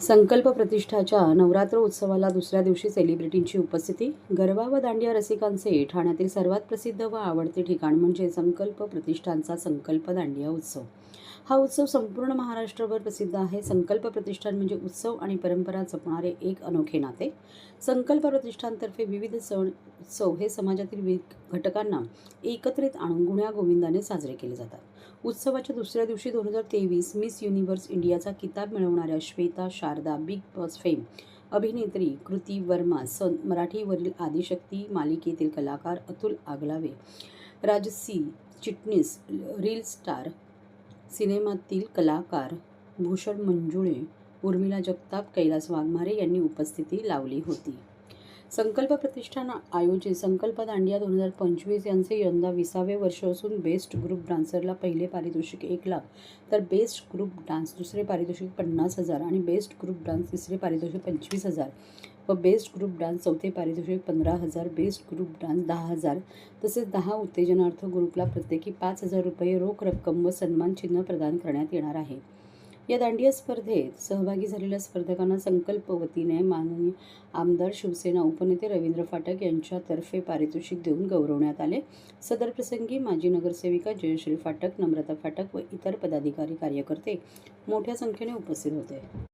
संकल्प प्रतिष्ठाच्या नवरात्र उत्सवाला दुसऱ्या दिवशी सेलिब्रिटींची उपस्थिती. गरबा व दांडिया रसिकांचे ठाण्यातील सर्वात प्रसिद्ध व आवडते ठिकाण म्हणजे संकल्प प्रतिष्ठानचा संकल्प दांडिया उत्सव. हा उत्सव संपूर्ण महाराष्ट्रभर प्रसिद्ध आहे. संकल्प प्रतिष्ठान म्हणजे उत्सव आणि परंपरा जपणारे एक अनोखे नाते. संकल्प प्रतिष्ठानतर्फे विविध सण उत्सव हे समाजातील विविध घटकांना एकत्रित आणून गुण्या गोविंदाने साजरे केले जातात. उत्सवाच्या दुसऱ्या दिवशी दोन हजार तेवीस मिस युनिव्हर्स इंडियाचा किताब मिळवणाऱ्या Shweta Sharda Bigg Boss fame अभिनेत्री कृती वर्मा सन मराठीवरील आदिशक्ती मालिकेतील कलाकार अतुल आगलावे राजसी चिटणीस रील स्टार सिनेमातील कलाकार भूषण मंजुळे उर्मिला जगताप कैलास वाघमारे यांनी उपस्थिती लावली होती. संकल्प प्रतिष्ठान आयोजित संकल्प दांडिया दोन हजार पंचवीस यांचे यंदा विसावे वर्ष असून बेस्ट ग्रुप डान्सरला पहिले पारितोषिक एक लाख तर बेस्ट ग्रुप डान्स दुसरे पारितोषिक पन्नास हजार आणि बेस्ट ग्रुप डान्स तिसरे पारितोषिक पंचवीस हजार. व बेस्ट ग्रुप डान्स चौथे पारितोषिक पंधरा हजार बेस्ट ग्रुप डान्स दहा हजार. तसेच दहा उत्तेजनार्थ ग्रुपला प्रत्येकी पाच हजार रुपये रोख रक्कम व सन्मान चिन्ह प्रदान करण्यात येणार आहे. या दांडिया स्पर्धेत सहभागी झालेल्या स्पर्धकांना संकल्प वतीने माननीय आमदार शिवसेना उपनेते रवींद्र फाटक यांच्यातर्फे पारितोषिक देऊन गौरवण्यात आले. सदर प्रसंगी माजी नगरसेविका जयश्री फाटक नम्रता फाटक व इतर पदाधिकारी कार्यकर्ते मोठ्या संख्येने उपस्थित होते.